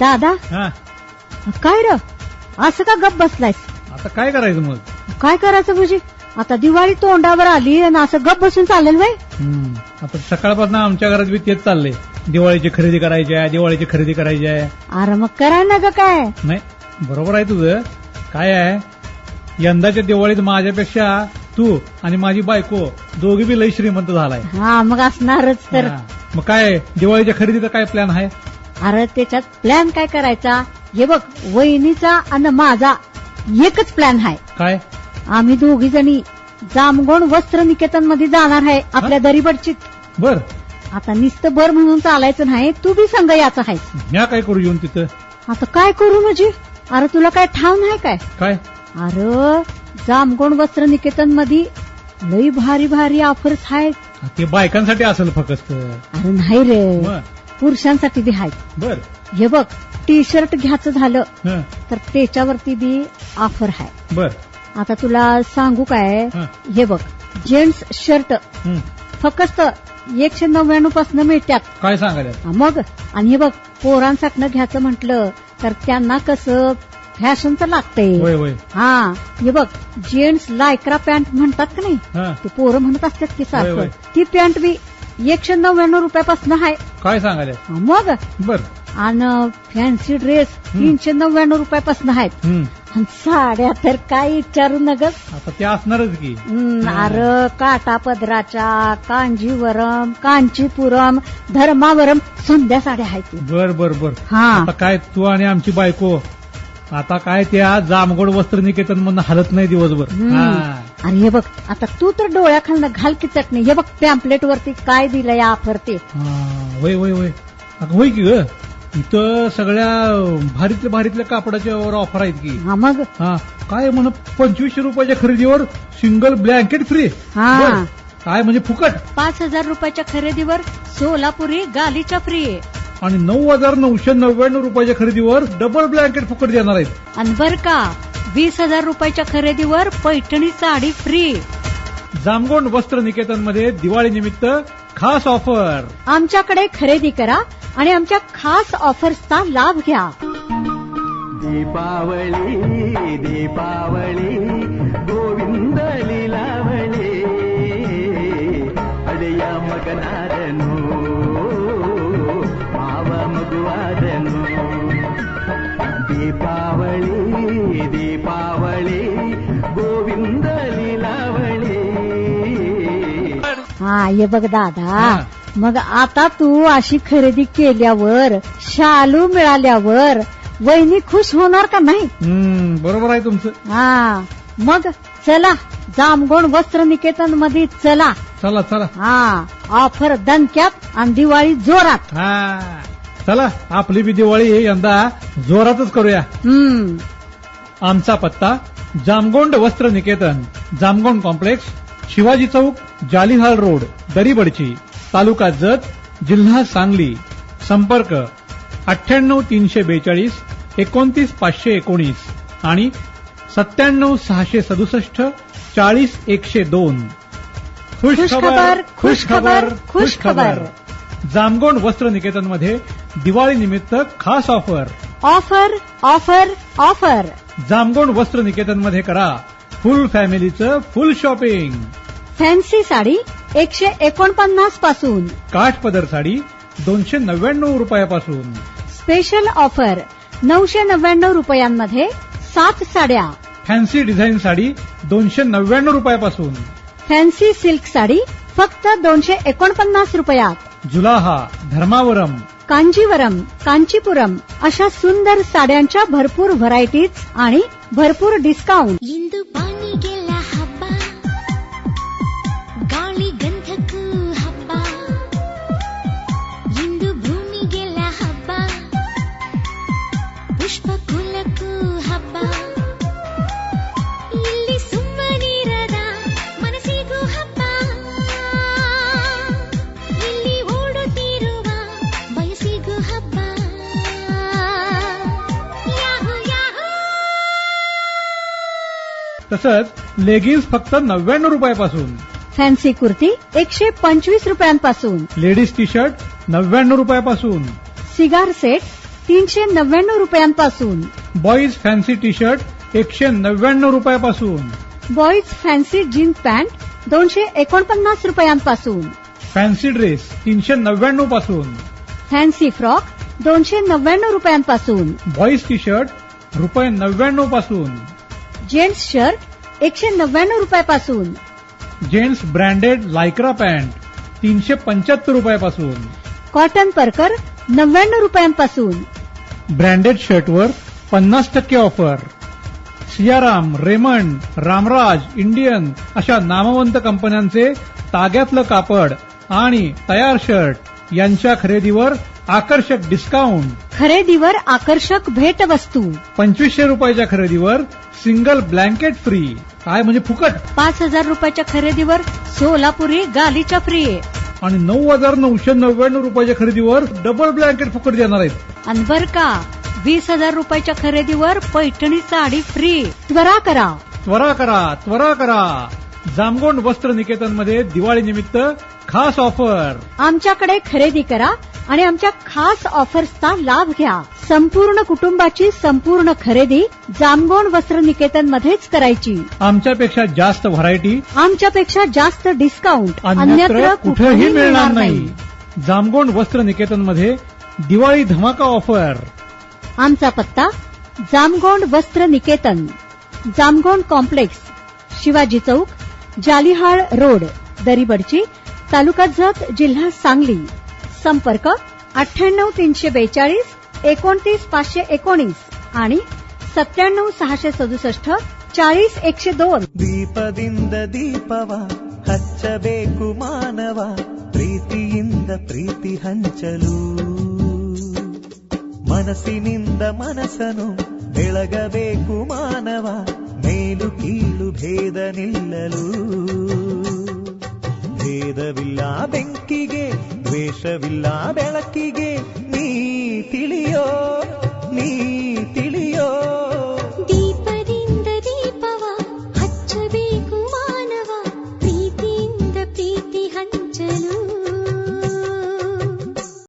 दादा? हा. काय र? असं का गप बसलायस? आता काय करायचं मग? काय करायचं म्हणजे आता दिवाळी तोंडावर आली आणि असं गप बसून चालेल वय हम्म. आता सकाळपासून आमच्या घरात बी तेच चाललंय. दिवाळीची खरेदी करायची आहे दिवाळीची खरेदी करायची आहे. अरे मग कराय ना ग काय? नाही बरोबर आहे तुझं. काय आहे? यंदाच्या दिवाळीत माझ्यापेक्षा तू आणि माझी बायको दोघी बी लई श्रीमंत झालाय. हा मग असणारच तर. हा. मग काय दिवाळीच्या खरेदीचा काय प्लॅन आहे? अरे त्याच्यात प्लॅन काय करायचा? हे बघ वहिनीचा आणि माझा एकच प्लॅन आहे काय? आम्ही दोघी जणी जामगोण वस्त्र निकेतनमध्ये जाणार आहे आपल्या दरीबडचीत. बर. आता नुसतं बर म्हणून चालायचं नाही तू बी संघ याचा आहे म्या काय करू येऊन तिथं? आता काय करू म्हणजे? अरे तुला काय ठाव नाही काय? काय? अरे जामगोण वस्त्र निकेतनमध्ये लई भारी भारी ऑफर्स आहेत ते बायकांसाठी असेल फक्त. अरे नाही रे. मग? पुरुषांसाठी बी आहेत. बर. हे बघ टी शर्ट घ्यायचं झालं तर त्याच्यावरती बी ऑफर आहे. बर. आता तुला सांगू काय? हं, बघ जेंट्स शर्ट. फक्त एकशे नव्याण्णवपासून मिळतात काय सांगायला मग? आणि हे बघ पोरांसाठी घ्यायचं म्हटलं तर त्यांना कसं फॅशनचं लागतंय. होय होय. हा हे बघ जेंट्स लायक्रा पॅन्ट म्हणतात का नाही? ते पोरं म्हणत असतात की. सारखं ती पॅन्ट बी एकशे नव्याण्णव रुपयापासून आहे. काय सांगायला? हा, मग? बर. आणि फॅन्सी ड्रेस तीनशे नव्याण्णव रुपयापासून आहेत. आणि साड्या तर काय विचारू नग? आता ते असणारच की. अरे काटा पदराच्या कांजीवरम कांचीपुरम धर्मावरम संध्या साड्या आहेत बर बर बर. हा. आता काय तू आणि आमची बायको आता काय त्या जामगोड वस्त्र निकेतन म्हणून हलत नाही दिवसभर. हा. आणि हे बघ आता तू तर डोळ्याखालनं घाल की चटणी. हे बघ पॅम्पलेट वरती काय दिलंय ऑफर ते. हा, होय होय होय अगं होय की ग? इथं सगळ्या भारीतल्या भारीतल्या कापडाच्या वर ऑफर आहेत की. हा मग? हा काय म्हण पंचवीसशे रुपयाच्या खरेदीवर सिंगल ब्लँकेट फ्री हा. काय म्हणजे फुकट? पाच हजार रुपयाच्या खरेदीवर सोलापुरी गालीच्या फ्री आहे आणि नऊ हजार नऊशे नव्याण्णव रुपयाच्या खरेदीवर डबल ब्लँकेट फुकट देणार आहेत. आणि बर का? वीस हजार रुपयाच्या खरेदीवर पैठणी साडी फ्री जामगोंड वस्त्र निकेतनमध्ये दिवाळी निमित्त खास ऑफर. आमच्याकडे खरेदी करा आणि आमच्या खास ऑफर्सचा लाभ घ्या. दीपावली दीपावली गोविंद लिलावली. अडया मगना हा ये बघ दादा. हा. मग आता तू अशी खरेदी केल्यावर शालू मिळाल्यावर वहिनी खुश होणार का नाही? हम्म, बरोबर आहे तुमचं. हा. मग चला जामगोण वस्त्र निकेतनमध्ये चला. चला चला. हा ऑफर दणक्यात आणि दिवाळी जोरात. हा. चला आपली बी दिवाळी यंदा जोरातच करूया. हम्म. आमचा पत्ता जामगोंड वस्त्र निकेतन जामगोंड कॉम्प्लेक्स शिवाजी चौक जालिहाल रोड दरीबडची तालुका जत जिल्हा सांगली. संपर्क अठ्ठ्याण्णव तीनशे बेचाळीस एकोणतीस पाचशे एकोणीस आणि सत्त्याण्णव सहाशे सदुसष्ट चाळीस एकशे दोन. खुश खबर, खुश खबर, खुश खबर. जामगोंड वस्त्र निकेतनमध्ये दिवाळी निमित्त खास offer. Offer offer offer. Jamgond Vastra निकेतनमध्ये करा. फुल फॅमिलीचं फुल शॉपिंग. फॅन्सी साडी एकशे एकोणपन्नासपासून. काठ पदर साडी दोनशे नव्याण्णव रुपयापासून. स्पेशल ऑफर नऊशे नव्याण्णव रुपयांमध्ये सात साड्या. फॅन्सी डिझाईन साडी दोनशे नव्याण्णव रुपयापासून. फॅन्सी सिल्क साडी फक्त दोनशे एकोणपन्नास रुपयात. जुलाहा धर्मावरम. कांजीवरम कांचीपुरम अशा सुंदर साड्यांच्या भरपूर व्हरायटीज आणि भरपूर डिस्काउंट. तसंच लेगिन्स फक्त नव्याण्णव रुपयापासून. फॅन्सी कुर्ती एकशे पंचवीस रुपयांपासून. लेडीज टी शर्ट नव्याण्णव रुपयापासून. सिगार सेट तीनशे नव्याण्णव रुपयांपासून. बॉईज फॅन्सी टी शर्ट एकशे नव्याण्णव रुपयापासून. बॉईज फॅन्सी जीन्स पॅन्ट दोनशे एकोणपन्नास रुपयांपासून. फॅन्सी ड्रेस तीनशे नव्याण्णवपासून. फॅन्सी फ्रॉक दोनशे नव्याण्णव रुपयांपासून. बॉईज टी शर्ट रुपये नव्याण्णवपासून. जेंट्स शर्ट एकशे नव्याण्णव रुपयापासून. जेंट्स ब्रँडेड लायक्रा पॅन्ट तीनशे पंच्याहत्तर रुपयापासून. कॉटन परकर नव्याण्णव रुपयांपासून. ब्रँडेड शर्टवर पन्नास टक्के offer. Siyaram Raymond Ramraj Indian अशा नामवंत कंपन्यांचे ताग्यातलं कापड आणि तयार शर्ट यांच्या खरेदीवर आकर्षक डिस्काउंट. खरेदीवर आकर्षक भेटवस्तू. पंचवीसशे रुपयाच्या खरेदीवर सिंगल ब्लँकेट फ्री. काय म्हणजे फुकट? पाच हजार रुपयाच्या खरेदीवर सोलापुरी गालीच्या फ्री आणि नऊ हजार नऊशे नव्याण्णव रुपयाच्या खरेदीवर डबल ब्लँकेट फुकट देणार आहेत. आणि बर का वीस हजार रुपयाच्या खरेदीवर पैठणी साडी फ्री त्वरा करा. त्वरा करा त्वरा करा. जामगोंड वस्त्र निकेतनमध्ये दिवाळी निमित्त खास ऑफर आमच्याकडे खरेदी करा आणि आमच्या खास ऑफर्सचा लाभ घ्या. संपूर्ण कुटुंबाची संपूर्ण खरेदी जामगोण वस्त्र निकेतन मध्येच करायची. आमच्यापेक्षा जास्त व्हरायटी आमच्यापेक्षा जास्त डिस्काउंट. अन्यत्र कुठेही मिळणार नाही. जामगोंड वस्त्र निकेतनमध्ये दिवाळी धमाका ऑफर. आमचा पत्ता जामगोंड वस्त्र निकेतन जामगोंड कॉम्प्लेक्स शिवाजी चौक जालिहाळ रोड दरीबडची तालुका जत जिल्हा सांगली. संपर्क अठ्ठ्याण्णव तीनशे बेचाळीस एकोणतीस पाचशे एकोणीस आणि सत्त्याण्णव सहाशे सदुसष्ट चाळीस एकशे दोन ದೀಪದಿಂದ ದೀಪವ ಹಚ್ಚಬೇಕು ಮಾನವ ಪ್ರೀತಿಯಿಂದ ಪ್ರೀತಿ ಹಂಚಲು ಮನಸ್ಸಿನಿಂದ ಮನಸ್ಸನು ಬೆಳಗಬೇಕು ಮಾನವ ಮೇಲು ಕೀಳು ಭೇದ ನಿಲ್ಲಲು ಭೇದವಿಲ್ಲ ಬೆಂಕಿಗೆ ದ್ವೇಷವಿಲ್ಲ ಬೆಳಕಿಗೆ ನೀ ತಿಳಿಯೋ ನೀ ತಿಳಿಯೋ